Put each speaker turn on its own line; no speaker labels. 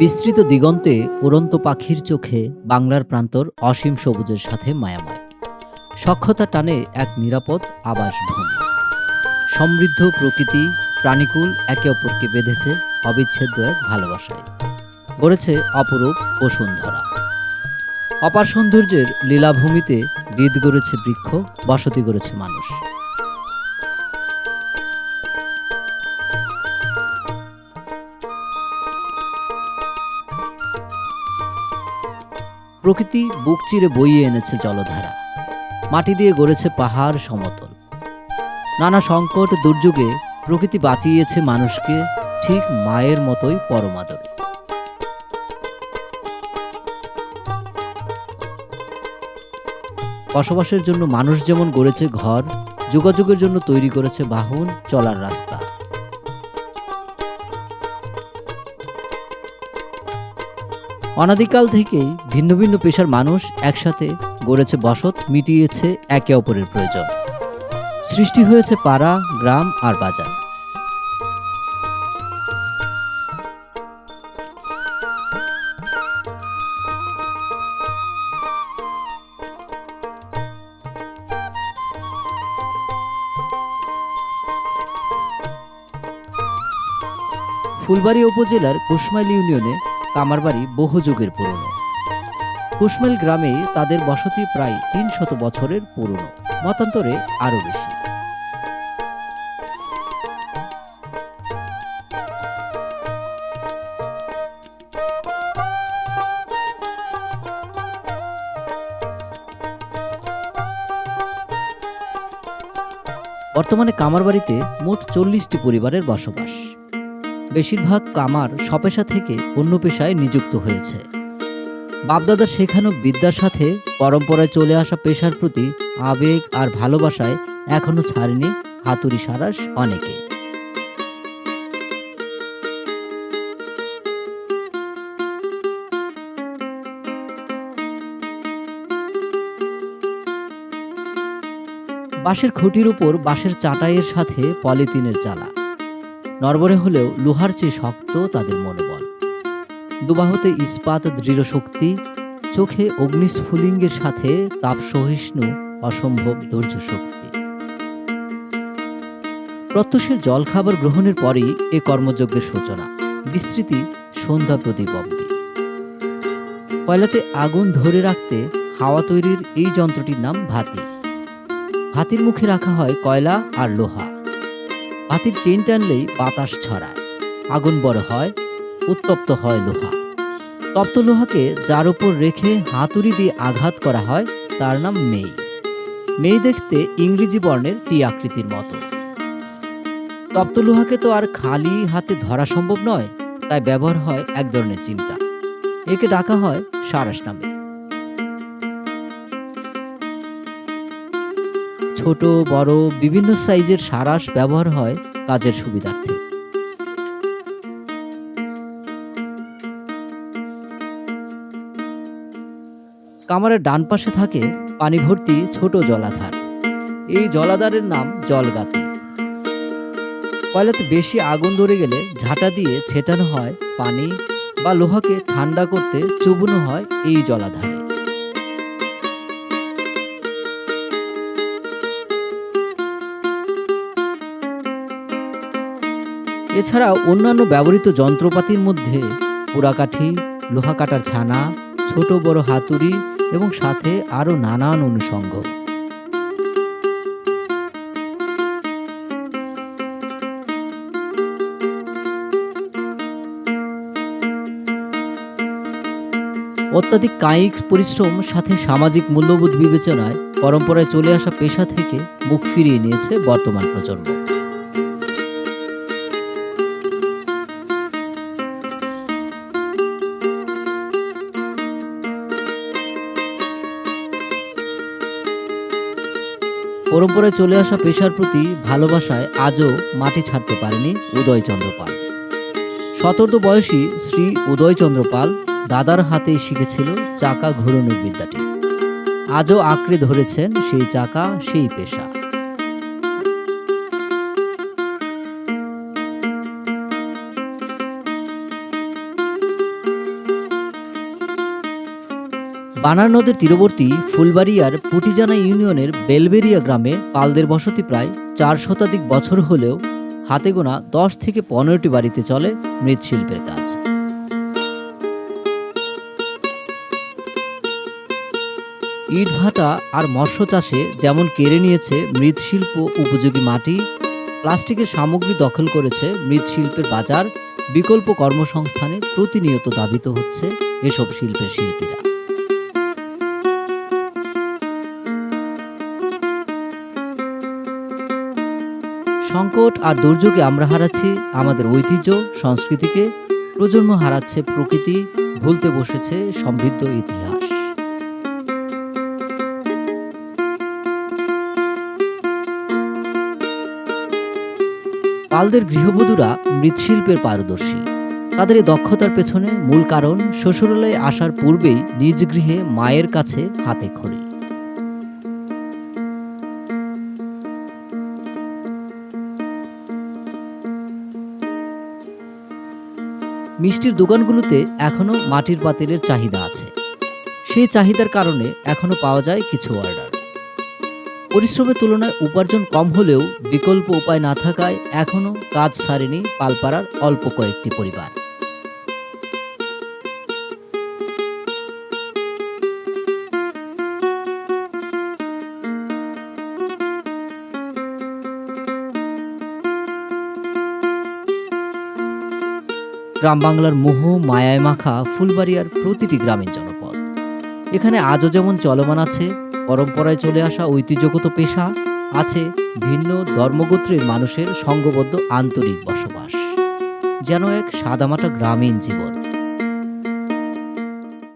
বিস্তৃত দিগন্তে উড়ন্ত পাখির চোখে বাংলার প্রান্তর অসীম সবুজের সাথে মায়াময়। সক্ষতা টানে এক নিরাপদ আবাস ভূমি সমৃদ্ধ প্রকৃতি প্রাণীকুল একে অপরকে বেঁধেছে অবিচ্ছেদ্য এক ভালোবাসায়। গড়েছে অপরূপ ও বসুন্ধরা অপার সৌন্দর্যের লীলাভূমিতে বিদ গড়েছে বৃক্ষ, বসতি গড়েছে মানুষ। প্রকৃতি বুক চিরে বইয়ে এনেছে জলধারা। মাটি দিয়ে গড়েছে পাহাড় সমতল। নানা সংকট দুর্যোগে প্রকৃতি বাঁচিয়েছে মানুষকে ঠিক মায়ের মতোই পরমাদরে। বসবাসের জন্য মানুষ যেমন গড়েছে ঘর, যোগাযোগের জন্য তৈরি করেছে বাহন, চলার রাস্তা। অনাদিকাল থেকেই ভিন্ন ভিন্ন পেশার মানুষ একসাথে গড়েছে বসত, মিটিয়েছে একে অপরের প্রয়োজন। সৃষ্টি হয়েছে পাড়া, গ্রাম আর বাজার। ফুলবাড়ি উপজেলার কুশমাইল ইউনিয়নে কামারবাড়ি বহু যুগের পুরনো। কুশমাইল গ্রামে তাদের বসতি প্রায় তিন শত বছরের পুরনো, মতান্তরে আরও বেশি। বর্তমানে কামারবাড়িতে মোট চল্লিশটি পরিবারের বসবাস। বেশিরভাগ কামার স্বপেশা থেকে অন্য পেশায় নিযুক্ত হয়েছে। বাপদাদার শেখানো বিদ্যার সাথে পরম্পরায় চলে আসা পেশার প্রতি আবেগ আর ভালোবাসায় এখনও ছাড়েনি হাতুড়ি সারাস অনেকে। বাঁশের খুঁটির উপর বাঁশের চাটাইয়ের সাথে পলিথিনের চালা। নরবরে হলেও লোহার চেয়ে শক্ত তাদের মনোবল। দুবাহতে ইস্পাত দৃঢ় শক্তি, চোখে অগ্নিস্ফুলিঙ্গের সাথে তাপ সহিষ্ণু অসম্ভব ধৈর্য শক্তি। প্রত্যুষের জলখাবার গ্রহণের পরেই এ কর্মযজ্ঞের সূচনা। বিস্তৃতি সন্ধ্যা প্রদীপ অবধি। কয়লাতে আগুন ধরে রাখতে হাওয়া তৈরির এই যন্ত্রটির নাম ভাতি। ভাতির মুখে রাখা হয় কয়লা আর লোহা। হাতির চেন টানলেই বাতাস ছড়ায়। আগুন বড় হয়, উত্তপ্ত হয় লোহা। তপ্ত লোহাকে যার উপর রেখে হাতুড়ি দিয়ে আঘাত করা হয়, তার নাম মেই। মেই দেখতে ইংরেজি বর্ণের টি আকৃতির মতো। তপ্ত লোহাকে তো আর খালি হাতে ধরা সম্ভব নয়, তাই ব্যবহার হয় এক ধরনের চিমটা। একে ডাকা হয় সারাস নামে। ছোট, বড়, বিভিন্ন সাইজের সারাস ব্যবহার হয় কাজের সুবিধার্থে। কামারের ডান পাশে থাকে পানি ভর্তি ছোট জলাধার। এই জলাধারের নাম জলগাতি। কয়লাতে বেশি আগুন ধরে গেলে ঝাঁটা দিয়ে ছেটানো হয় পানি বা লোহাকে ঠান্ডা করতে চুবুনো হয় এই জলাধারে। এছাড়া অন্যান্য ব্যবহৃত যন্ত্রপাতির মধ্যে পোড়াকাঠি লোহা কাটার ছানা, ছোট বড় হাতুড়ি এবং সাথে আরও নানান অনুষঙ্গ। অত্যাধিক কায়িক পরিশ্রম, সাথে সামাজিক মূল্যবোধ বিবেচনায় পরম্পরায় চলে আসা পেশা থেকে মুখ ফিরিয়ে নিয়েছে বর্তমান প্রজন্ম। পরম্পরায় চলে আসা পেশার প্রতি ভালোবাসায় আজও মাটি ছাড়তে পারেনি উদয়চন্দ্র পাল। শতর্ধ বয়সী শ্রী উদয়চন্দ্র পাল দাদার হাতে শিখেছিল চাকা ঘুরানোর বিদ্যাটি। আজও আঁকড়ে ধরেছেন সেই চাকা, সেই পেশা। বানার নদের তীরবর্তী ফুলবাড়িয়ার পুটিজানা ইউনিয়নের বেলবেরিয়া গ্রামে পালদের বসতি প্রায় চার শতাধিক বছর হলেও হাতে গোনা দশ থেকে পনেরোটি বাড়িতে চলে মৃৎশিল্পের কাজ। ইটভাটা আর মৎস্য চাষে যেমন কেড়ে নিয়েছে মৃৎশিল্প উপযোগী মাটি, প্লাস্টিকের সামগ্রী দখল করেছে মৃৎশিল্পের বাজার, বিকল্প কর্মসংস্থানে প্রতিনিয়ত দাবিত হচ্ছে এসব শিল্পের শিল্পীরা। সংকট আর দুর্যোগে আমরা হারাচ্ছি, আমাদের ঐতিহ্য, সংস্কৃতিকে প্রজন্ম হারাচ্ছে প্রকৃতি, ভুলতে বসেছে সমৃদ্ধ ইতিহাস। পালদের গৃহবধূরা মৃৎশিল্পের পারদর্শী। তাদের এই দক্ষতার পেছনে মূল কারণ শ্বশুরালয়ে আসার পূর্বেই নিজ গৃহে মায়ের কাছে হাতে খড়ি। মিষ্টির দোকানগুলোতে এখনও মাটির পাতিলের চাহিদা আছে। সেই চাহিদার কারণে এখনও পাওয়া যায় কিছু অর্ডার। পরিশ্রমের তুলনায় উপার্জন কম হলেও বিকল্প উপায় না থাকায় এখনও কাজ সারেনি পালপাড়ার অল্প কয়েকটি পরিবার। গ্রাম বাংলার মোহ, মায়ায় মাখা ফুলবাড়িয়ার প্রতিটি গ্রামীণ জনপদ। এখানে আজও যেমন চলমান আছে, পরম্পরায় চলে আসা ঐতিহ্যগত পেশা, আছে ভিন্ন ধর্মগোত্রের মানুষের সঙ্গবদ্ধ আন্তরিক বসবাস। যেন এক সাদামাটা গ্রামীণ জীবন।